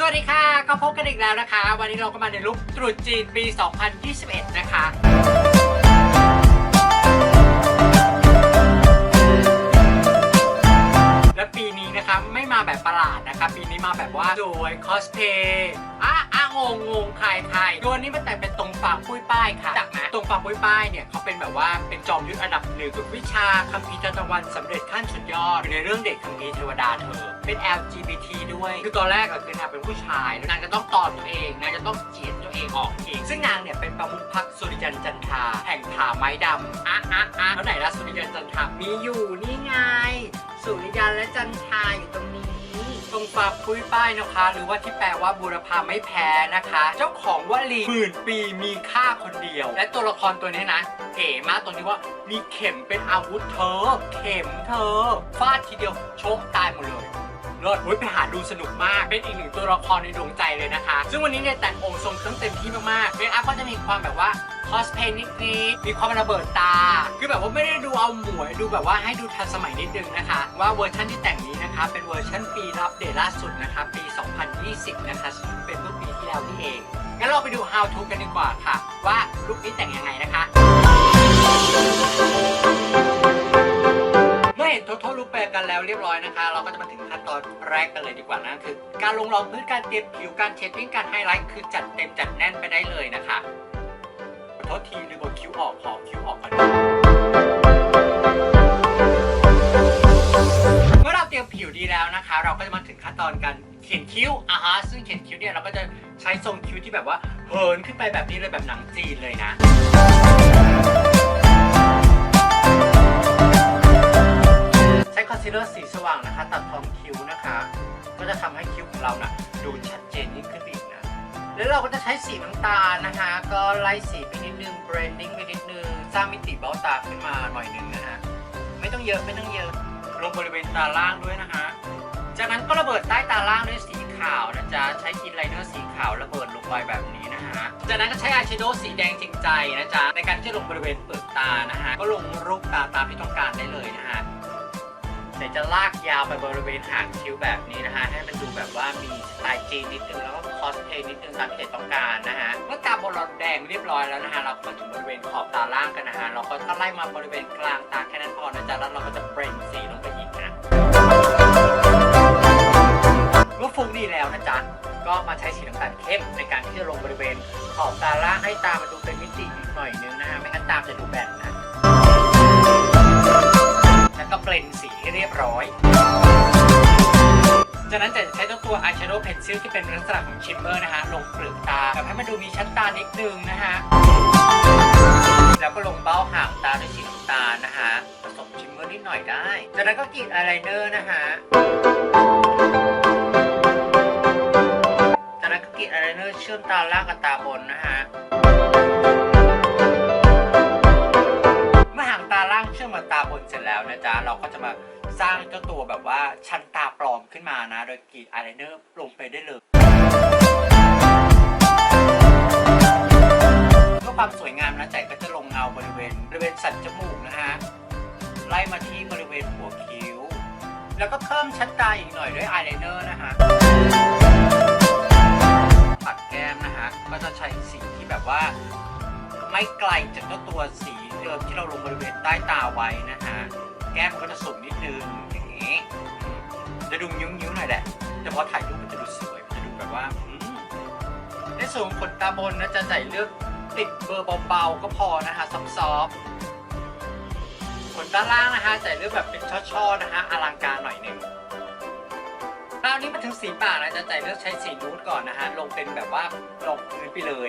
สวัสดีค่ะ ก็พบกันอีกแล้วนะคะ วันนี้เราก็มาในลุคตรุษจีนปี 2021 นะคะ และปีนี้นะคะไม่มาแบบประหลาดนะคะ ปีนี้มาแบบว่าสวยคอสเพย์อะอะงงงงใครใครตัวนี้มันแต่งเป็นตรงฝากปุ้ยป้ายค่ะจาก รงฝากปุ้ยป้ายเนี่ยเขาเป็นแบบว่าเป็นจอมยุทธอันดับหนึ่งฝึกวิชาคัมภีร์จัตวันสำเร็จขั้นสุดยอดอยู่ในเรื่องเด็กคัมภีร์เทวดาเธอ เป็น LGBT ด้วย คือตอนแรกอะคือนางเป็นผู้ชายแล้วนางจะต้องตอนตัวเองนางจะต้องเจียดตัวเองออกเองซึ่งนางเนี่ยเป็นประมุขพรรคสุริยันจันทราแห่งผาไม้ดำอะอะอะแล้วไหนล่ะสุริยันจันทรามีอยู่นี่ไงสุริยันและจันทรา ปุ้ยป้ายนะคะ หรือว่าที่แปลว่าบูรพาไม่แพ้นะคะ เจ้าของวลีหมื่นปีมีค่าคนเดียว และตัวละครตัวนี้นะเก๋มากตรงที่ว่ามีเข็มเป็นอาวุธเธอ เข็มเธอฟาดทีเดียวโชคตายหมดเลย เลิศเว้ยไปหาดูสนุกมาก เป็นอีกหนึ่งตัวละครในดวงใจเลยนะคะ ซึ่งวันนี้เนี่ยแต่งองค์ทรงเครื่องเต็มที่มากๆเมคอัพก็จะมีความแบบว่าคอสเพย์นิดๆมีความระเบิดตา คือแบบว่าไม่ได้ดูเอาหมวย ดูแบบว่าให้ดูทันสมัยนิดนึงนะคะ ว่าเวอร์ชันที่แต่งนี้นะคะ เป็นเวอร์ชันปีรับเดตล่าสุดนะคะปี 2020 นะคะ เป็นเมื่อปีที่แล้วนี่เอง งั้นเราไปดู how to กันดีกว่าค่ะ ว่าลุคนี้แต่งยังไงนะคะ เรียบร้อยนะคะ เราก็จะมาถึงขั้นตอนแรกกันเลยดีกว่านะคือ การลงรองพื้นการเตรียมผิวการเชดดิ้งการไฮไลท์คือจัดเต็มจัดแน่นไปได้เลยนะคะขอโทษทีลืมเอคิ้วออกขอคิ้วออกก่อนเมื่อเราเตรียมผิวดีแล้วนะคะ เราก็จะมาถึงขั้นตอนการเขียนคิ้วอ่าฮะซึ่งเขียนคิ้วเนี่ยเราก็จะใช้ทรงคิ้วที่แบบว่าเหินขึ้นไปแบบนี้เลยแบบหนังจีนเลยนะ ยิ่งขึ้นไปอีกนะ แล้วเราก็จะใช้สีน้ำตาลนะคะ ก็ไล่สีไปนิดนึงเบรนดิ้งไปนิดนึง สร้างมิติเบ้าตาขึ้นมาหน่อยนึงนะฮะ ไม่ต้องเยอะไม่ต้องเยอะ ลงบริเวณตาล่างด้วยนะคะ จากนั้นก็ระเบิดใต้ตาล่างด้วยสีขาวนะจ๊ะ ใช้อินไลเนอร์สีขาวระเบิดลงไปแบบนี้นะฮะ จากนั้นก็ใช้อายแชโดว์สีแดงจริงใจนะจ๊ะ ในการที่จะลงบริเวณเปลือกตานะฮะ ก็ลงรูปตาตามที่ต้องการได้เลยนะฮะ เดี๋ยวจะลากยาวไปบริเวณหางคิ้วแบบนี้นะฮะ ให้มันดูแบบว่ามีสไตล์จีนนิดนึงแล้วก็คอสเพย์นิดนึงตามที่เห็นต้องการนะฮะ เมื่อตาบนเราแดงเรียบร้อยแล้วนะฮะ เราก็มาถึงบริเวณขอบตาล่างกันนะฮะ เราก็ไล่มาบริเวณกลางตาแค่นั้นพอนะจ๊ะแล้วเราก็จะเบรนสีลงไปอีกนะเมื่อฟุ้งดีแล้วนะจ๊ะก็มาใช้สีน้ำตาลเข้มในการที่จะลงบริเวณขอบตาล่างให้ตามันดูเป็นมิติอีกหน่อยนึงนะฮะ ไม่งั้นตาจะดูแบนนะ เรียบร้อย จากนั้นจะใช้เจ้าตัว eyeshadow pencil ที่เป็นลักษณะของชิมเมอร์นะฮะ ลงเปลือกตาแบบให้มันดูมีชั้นตานิดนึงนะฮะ แล้วก็ลงเบ้าหางตาด้วยสีน้ำตาลนะฮะ ผสมชิมเมอร์นิดหน่อยได้ จากนั้นก็กรีดอายไลเนอร์นะฮะจากนั้นก็กรีดอายไลเนอร์เชื่อมตาล่างกับตาบนนะฮะ นเสร็จแล้วนะจ๊ะ เราก็จะมาสร้างเจ้าตัวแบบว่าชั้นตาปลอมขึ้นมานะ โดยกรีดอายไลเนอร์ลงไปได้เลยเพื่อความสวยงามนะใจก็จะลงเงาบริเวณบริเวณสันจมูกนะฮะไล่มาที่บริเวณหัวคิ้ว แล้วก็เพิ่มชั้นตาอีกหน่อยด้วยอายไลเนอร์นะฮะปัดแก้มนะฮะก็จะใช้สีที่แบบว่าไม่ไกลจากเจ้าตัวสีเดิมที่เราลงบริเวณใต้ตาไว้นะฮะ ก้มมันก็จะสูงนิดนึงอย่างนี้ จะดูยิ้วยิ้วๆหน่อยแหละ แต่พอถ่ายรูปมันจะดูสวย มันจะดูแบบว่าอืมในส่วนของขนตาบนนะจะใส่เลือกติดเบอร์เบาๆก็พอนะฮะซอฟๆขนตาล่างนะฮะใส่เลือกแบบเป็นช่อๆนะฮะอลังการหน่อยหนึ่งคราวนี้มาถึงสีปากนะจะใจเลือกใช้สีนูดก่อนนะฮะลงเป็นแบบว่าลงพื้นไปเลย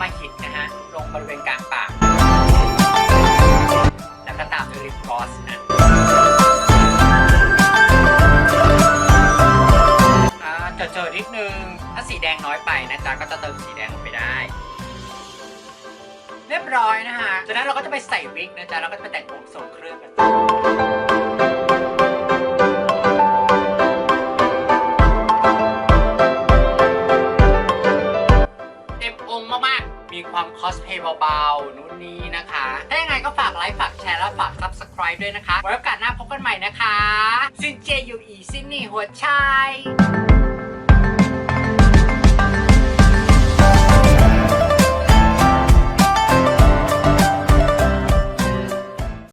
มหิตนะฮะลงบริเวณกลางปาก แล้วก็ตามด้วยลิปกลอสนะเจอเจอนิดนึง ถ้าสีแดงน้อยไปนะจ๊ะก็จะเติมสีแดงลงไปได้ เรียบร้อยนะฮะจากนั้นเราก็จะไปใส่วิกนะจ๊ะแล้วก็จะไปแต่งผมทรงเครื่องกัน มีความคอสเพย์เบาๆ นู่นนี่นะคะ ถ้ายังไงก็ฝากไลค์ฝากแชร์และฝาก subscribe ด้วยนะคะ ไว้โอกาสหน้าพบกันใหม่นะคะ ซินเจยูอีซินนี่หัวใจ